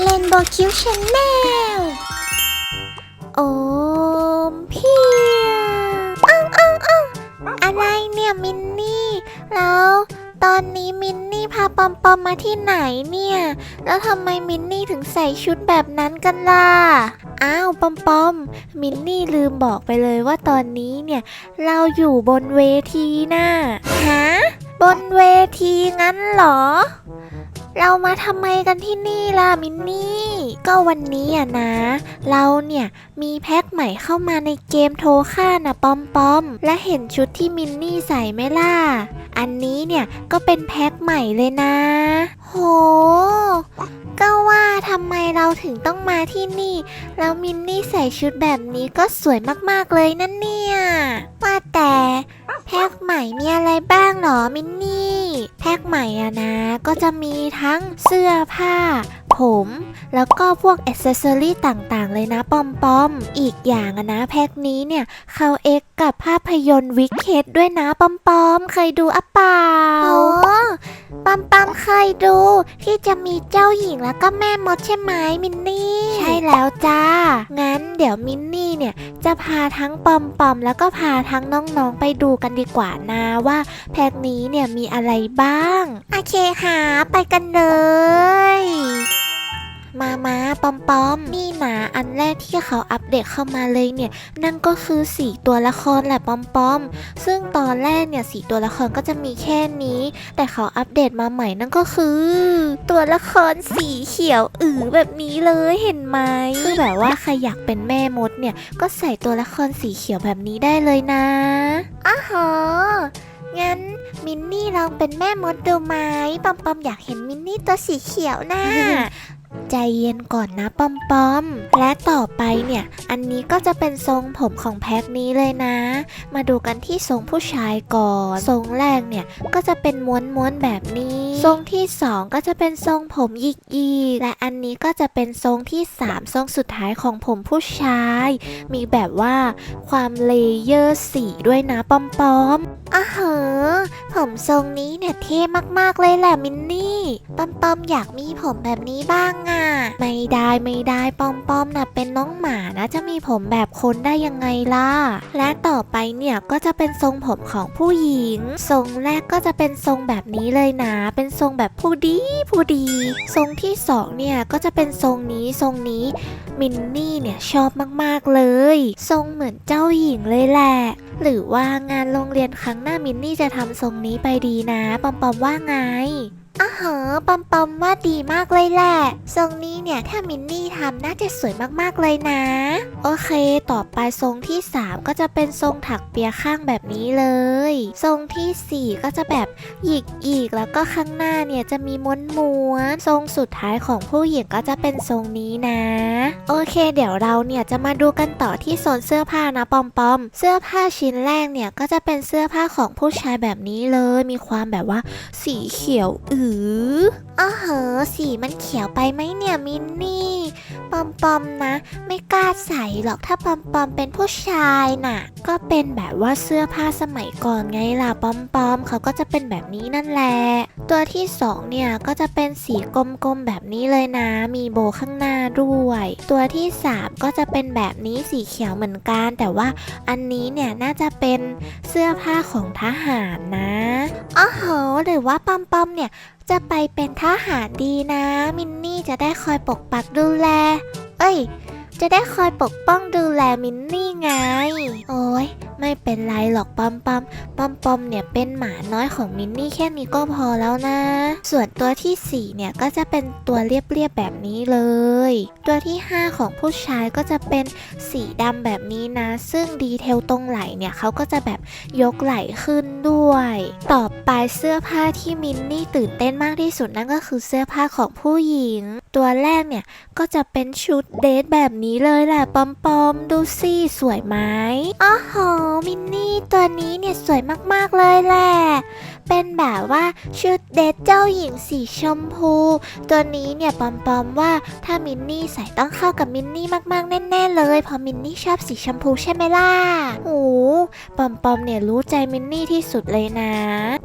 เลนโบคิวชาแนลโอมเพียอ้าวอ้าวอ้าวอะไรเนี่ยมินนี่ แล้วตอนนี้มินนี่พาปอมปอมมาที่ไหนเนี่ย แล้วทำไมมินนี่ถึงใส่ชุดแบบนั้นกันล่ะ อ้าวปอมปอม มินนี่ลืมบอกไปเลยว่าตอนนี้เนี่ย เราอยู่บนเวทีน่ะฮะบนเวทีงั้นเหรอ เรามาทำไมกันที่นี่ล่ะมินนี่ ก็วันนี้อะนะ เราเนี่ยมีแพ็คใหม่เข้ามาในเกมโทค่านะปอมปอม และเห็นชุดที่มินนี่ใส่ไหมล่ะ อันนี้เนี่ยก็เป็นแพ็คใหม่เลยนะ โห ก็ว่าทำไมเราถึงต้องมาที่นี่ แล้วมินนี่ใส่ชุดแบบนี้ก็สวยมากๆเลยนั่นเนี่ยว่าแต่ แพ็คใหม่มีอะไรบ้างหรอมินนี่ แพ็คใหม่อะนะ ก็จะมีทั้งเสื้อผ้า ผม แล้วก็พวกอ c เซสซอรี่ต่างๆ เลยนะปอมปอมอีกอย่างอะนะแพ็คนี้เนี่ยเขาเอกกับภาพยนตร์วิกเคตด้วยนะปอมปอมเคยดูอะเปล่าโอ้ปอมปอมเคยดู ที่จะมีเจ้าหญิงแล้วก็แม่มดใช่ไหมมินนี่ ใช่แล้วจ้า งั้นเดี๋ยวมินนี่เนี่ยจะพาทั้งปอมปอมแล้วก็พาทั้งน้องๆไปดูกันดีกว่านะว่าแพ็คนี้เนี่ยมีอะไรบ้าง โอเคค่ะ ไปกันเลย มามาปอมปอมนี่นะอันแรกที่เขาอัปเดตเข้ามาเลยเนี่ย นั่นก็คือสีตัวละครแหละปอมปอมซึ่งตอนแรกเนี่ยสีตัวละครก็จะมีแค่นี้ แต่เขาอัปเดตมาใหม่นั่นก็คือ ตัวละครสีเขียวอือแบบนี้เลยเห็นไหมคือแบบว่าใครอยากเป็นแม่มดเนี่ยก็ใส่ตัวละครสีเขียวแบบนี้ได้เลยนะอ้าหองั้นมินนี่ลองเป็นแม่มดดูไหมปอมปอมอยากเห็นมินนี่ตัวสีเขียวนะ ใจเย็นก่อนนะปอมปอม และต่อไปเนี่ย อันนี้ก็จะเป็นทรงผมของแพ็คนี้เลยนะ มาดูกันที่ทรงผู้ชายก่อน ทรงแรกเนี่ยก็จะเป็นม้วนๆแบบนี้ ทรงที่สองก็จะเป็นทรงผมหยิกๆและอันนี้ก็จะเป็นทรงที่สามทรงสุดท้ายของผมผู้ชาย มีแบบว่าความเลเยอร์สีด้วยนะปอมปอมอะเหอผมทรงนี้เนี่ยเท่มากๆเลยแหละมินนี่ปอมปอมอยากมีผมแบบนี้บ้างอะไม่ได้ไม่ได้ปอมปอมนะเป็นน้องหมานะ จะมีผมแบบคนได้ยังไงล่ะ และต่อไปเนี่ยก็จะเป็นทรงผมของผู้หญิง ทรงแรกก็จะเป็นทรงแบบนี้เลยนะ เป็นทรงแบบผู้ดีผู้ดี ทรงที่สองเนี่ยก็จะเป็นทรงนี้ทรงนี้มินนี่เนี่ยชอบมากๆเลย ทรงเหมือนเจ้าหญิงเลยแหละ หรือว่างานโรงเรียนครั้งหน้ามินนี่จะทำทรงนี้ไปดีนะ ปอมปอมว่าไง อะเหอะปอมปอมว่าดีมากเลยแหละทรงนี้เนี่ยถ้ามินนี่ทำน่าจะสวยมากๆเลยนะ โอเค ต่อไปทรงที่ 3 ก็จะเป็นทรงถักเปียข้างแบบนี้เลย ทรงทีสี่4 ก็จะแบบหยิกอีกแล้วก็ข้างหน้าเนี่ยจะมีม้วนม้วนทรงสุดท้ายของผู้หญิงก็จะเป็นทรงนี้นะ โอเค เดี๋ยวเราเนี่ยจะมาดูกันต่อที่โซนเสื้อผ้านะปอมปอมเสื้อผ้าชิ้นแรกเนี่ยก็จะเป็นเสื้อผ้าของผู้ชายแบบนี้เลย มีความแบบว่าสีเขียวอืออ้าเหอสีมันเขียวไปไหมเนี่ยมินนี่ ปอมปอมนะ ไม่กล้าใส่หรอกถ้าปอมปอมเป็นผู้ชายน่ะ ก็เป็นแบบว่าเสื้อผ้าสมัยก่อนไงล่ะปอมปอมเขาก็จะเป็นแบบนี้นั่นแหละ ตัวที่สองเนี่ยก็จะเป็นสีกลมๆแบบนี้เลยนะ มีโบข้างหน้าด้วย ตัวที่สามก็จะเป็นแบบนี้สีเขียวเหมือนกัน แต่ว่าอันนี้เนี่ยน่าจะเป็นเสื้อผ้าของทหารนะอ๋อโหอหรือว่าปอมปอมเนี่ย จะไปเป็นทหารดีนะ มินนี่จะได้คอยปกปักดูแล เอ้ย จะได้คอยปกป้องดูแลมินนี่ไง โอ้ยไม่เป็นไรหรอกปอมปอมปอมปอมเนี่ยเป็นหมาน้อยของมินนี่แค่นี้ก็พอแล้วนะ ส่วนตัวที่สี่เนี่ยก็จะเป็นตัวเรียบๆแบบนี้เลย ตัวที่ห้าของผู้ชายก็จะเป็นสีดำแบบนี้นะ ซึ่งดีเทลตรงไหล่เนี่ยเขาก็จะแบบยกไหล่ขึ้นด้วย ต่อไปเสื้อผ้าที่มินนี่ตื่นเต้นมากที่สุดนั่นก็คือเสื้อผ้าของผู้หญิง ตัวแรกเนี่ย ก็จะเป็นชุดเดทแบบนี้เลยแหละปอมปอมๆดูสิสวยไหมอ้อโหมินนี่ตัวนี้เนี่ยสวยมากๆเลยแหละเป็นแบบว่าชุดเดทเจ้าหญิงสีชมพู ตัวนี้เนี่ยปอมปอมว่าถ้ามินนี่ใส่ต้องเข้ากับมินนี่มากๆแน่ๆเลยเพราะมินนี่ชอบสีชมพูใช่ไหมล่ะโอ้ ปอมปอมเนี่ยรู้ใจมินนี่ที่สุดเลยนะ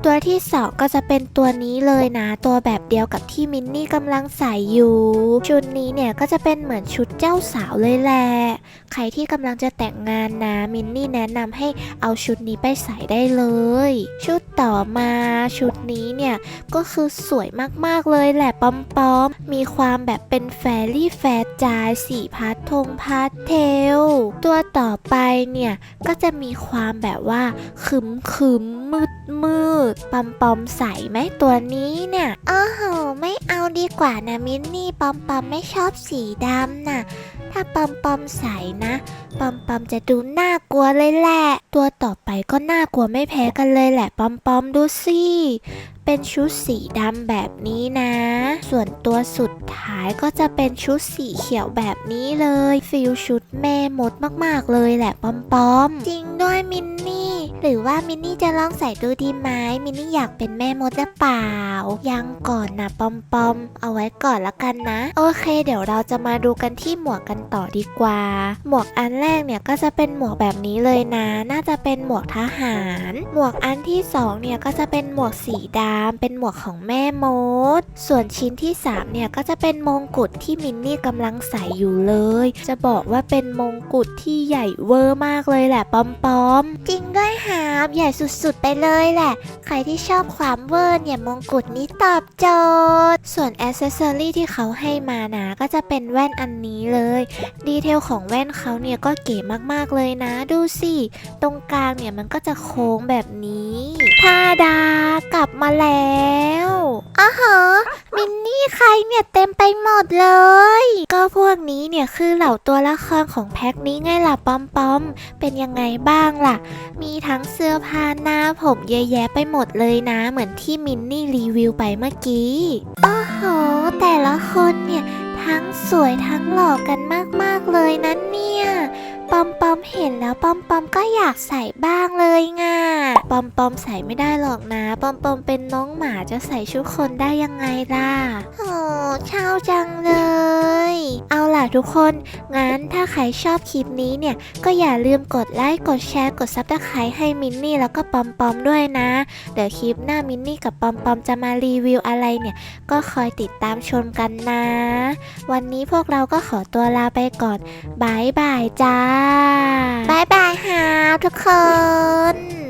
ตัวที่สองก็จะเป็นตัวนี้เลยนะ ตัวแบบเดียวกับที่มินนี่กำลังใส่อยู่ ชุดนี้เนี่ยก็จะเป็นเหมือนชุดเจ้าสาวเลยแหละใครที่กำลังจะแต่งงานนะมินนี่แนะนำให้เอาชุดนี้ไปใส่ได้เลย ชุดต่อมาชุดนี้เนี่ยก็คือสวยมากๆเลยแหละปอมปอมมีความแบบเป็นแฟรี่แฟร์จายสีพาสทงพาสเทล ตัวต่อไปเนี่ยก็จะมีความแบบว่าขึมขึมมืดมืดปอมปอมใสไหมตัวนี้เนี่ยอ้อโหไม่เอาดีกว่านะมินนี่ปอมปอมไม่ชอบสีดำน่ะ ถ้าปอมปอมใสนะปอมปอมจะดูน่ากลัวเลยแหละ ตัวต่อไปก็น่ากลัวไม่แพ้กันเลยแหละปอมปอมดูสิ เป็นชุดสีดำแบบนี้นะ ส่วนตัวสุดท้ายก็จะเป็นชุดสีเขียวแบบนี้เลยฟิลชุดแม่มดมากๆเลยแหละปอมๆ จริงด้วยมินนี่ หรือว่ามินนี่จะลองใส่ดูดีไหมมินนี่อยากเป็นแม่มดหรือเปล่า ยังก่อนนะปอมปอมเอาไว้ก่อนละกันนะ โอเค เดี๋ยวเราจะมาดูกันที่หมวกกันต่อดีกว่า หมวกอันแรกเนี่ยก็จะเป็นหมวกแบบนี้เลยนะ น่าจะเป็นหมวกทหาร หมวกอันที่สองเนี่ยก็จะเป็นหมวกสีดำเป็นหมวกของแม่มด ส่วนชิ้นที่สามเนี่ยก็จะเป็นมงกุฎที่มินนี่กำลังใส่อยู่เลย จะบอกว่าเป็นมงกุฎที่ใหญ่เวอร์มากเลยแหละปอมปอมจริงด้วยหาบใหญ่สุดๆไปเลยแหละ ใครที่ชอบความเวอร์เนี่ยมงกุฎนี้ตอบโจทย์ ส่วนอ c เซสซอรี่ที่เขาให้มานะก็จะเป็นแว่นอันนี้เลย ดีเทลของแว่นเขาเนี่ยก็เก๋มากๆเลยนะ ดูสิ ตรงกลางเนี่ยมันก็จะโค้งแบบนี้ทาดากลับมาแล้วอ้าฮะมินนี่ใครเนี่ยเต็มไปหมดเลย ก็พวกนี้เนี่ยคือเหล่าตัวละครของแพ็คนี้ไงล่ะปอมปอมเป็นยังไงบ้างล่ะ มีทั้งเสื้อผ้าหน้าผมเยอะแยะไปหมดเลยนะ เหมือนที่มินนี่รีวิวไปเมื่อกี้โอ้โห แต่ละคนเนี่ย ทั้งสวยทั้งหล่อกันมากๆเลยนะเนี่ย อมเห็นแล้วปอมปอมก็อยากใส่บ้างเลยง่ะปอมปอมใส่ไม่ได้หรอกนะปอมปอมเป็นน้องหมาจะใส่ชุดคนได้ยังไงล่ะโอ้เช่าจังเลย เอาล่ะทุกคน งั้นถ้าใครชอบคลิปนี้เนี่ย ก็อย่าลืมกดไลค์ กดแชร์ กดซับสไครต์ให้มินนี่แล้วก็ปอมปอมด้วยนะ เดี๋ยวคลิปหน้ามินนี่กับปอมปอมจะมารีวิวอะไรเนี่ย ก็คอยติดตามชมกันนะ วันนี้พวกเราก็ขอตัวลาไปก่อนบายบายจ้าบายบายฮาวทุกคน